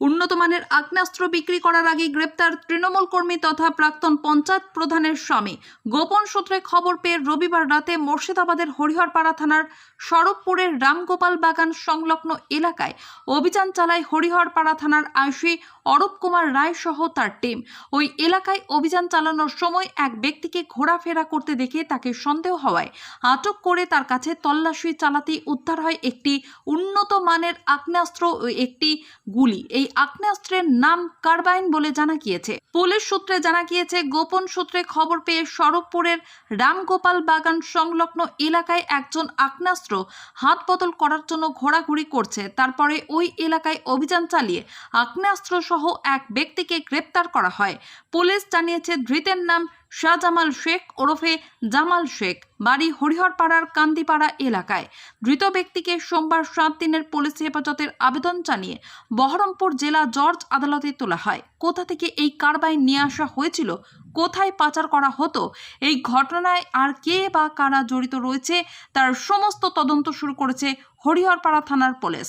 উন্নত মানের আগ্নেয়াস্ত্র বিক্রি করার আগে গ্রেপ্তার তৃণমূল কর্মী তথা প্রাক্তন পঞ্চায়েত প্রধানের স্বামী। গোপন সূত্রে খবর পেয়ে রবিবার রাতে মুর্শিদাবাদের হরিহরপাড়া থানার সরবপুরের রামগোপাল বাগান সংলগ্ন এলাকায় অভিযান চালায় হরিহরপাড়া থানার আইসি অরূপ কুমার রায় সহ তার টিম ওই এলাকায় অভিযান চালানোর সময় এক ব্যক্তিকে ঘোরাফেরা করতে দেখে তাকে সন্দেহ হওয়ায় আটক করে তার কাছে তল্লাশি চালাতে উদ্ধার হয় একটি উন্নত মানের আগ্নেয়াস্ত্র ও একটি গুলি। এই আগ্নেয়াস্ত্রের নাম কার্বাইন বলে জানা গিয়েছে। পুলিশ সূত্রে জানা গিয়েছে, গোপন সূত্রে খবর পেয়ে সড়কপুরের রামগোপাল বাগান সংলগ্ন এলাকায় একজন আগ্নেয়াস্ত্র হাত বদল করার জন্য ঘোরাঘুরি করছে। তারপরে ওই এলাকায় অভিযান চালিয়ে আগ্নেয়াস্ত্র সহ এক ব্যক্তিকে গ্রেপ্তার করা হয়। পুলিশ জানিয়েছে, ধৃতের নাম শাহজামাল শেখ ওরফে জামাল শেখ, বাড়ি হরিহরপাড়ার কান্দিপাড়া এলাকায়। ধৃত ব্যক্তিকে সোমবার সাত দিনের পুলিশ হেফাজতের আবেদন জানিয়ে বহরমপুর জেলা জর্জ আদালতে তোলা হয়। কোথা থেকে এই কারবাইন নিয়ে আসা হয়েছিল? কোথায় পাচার করা হতো? এই ঘটনায় আর কে বা কারা জড়িত রয়েছে? তার সমস্ত তদন্ত শুরু করেছে হরিহরপাড়া থানার পুলিশ।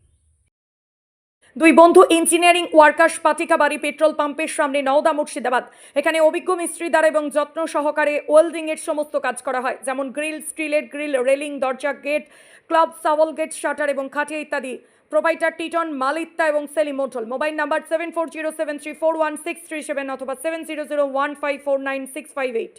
দুই বন্ধু ইঞ্জিনিয়ারিং ওয়ার্কার্স পাতিকা বাড়ি পেট্রোল পাম্পের সামনে নওদা মুর্শিদাবাদ। এখানে অভিজ্ঞ মিস্ত্রি দ্বারা এবং যত্ন সহকারে ওয়েল্ডিং এর সমস্ত কাজ করা হয়, যেমন গ্রিল, স্টিলের গ্রিল, রেলিং, দরজা, গেট, ক্লাব, সাওয়াল গেট, শাটার এবং খাটিয়া ইত্যাদি। প্রোভাইডার টিটন, মালিত্তা এবং সেলি Motul mobile number seven four zero seven four one six three seven অথবা seven zero zero one five four nine six five eight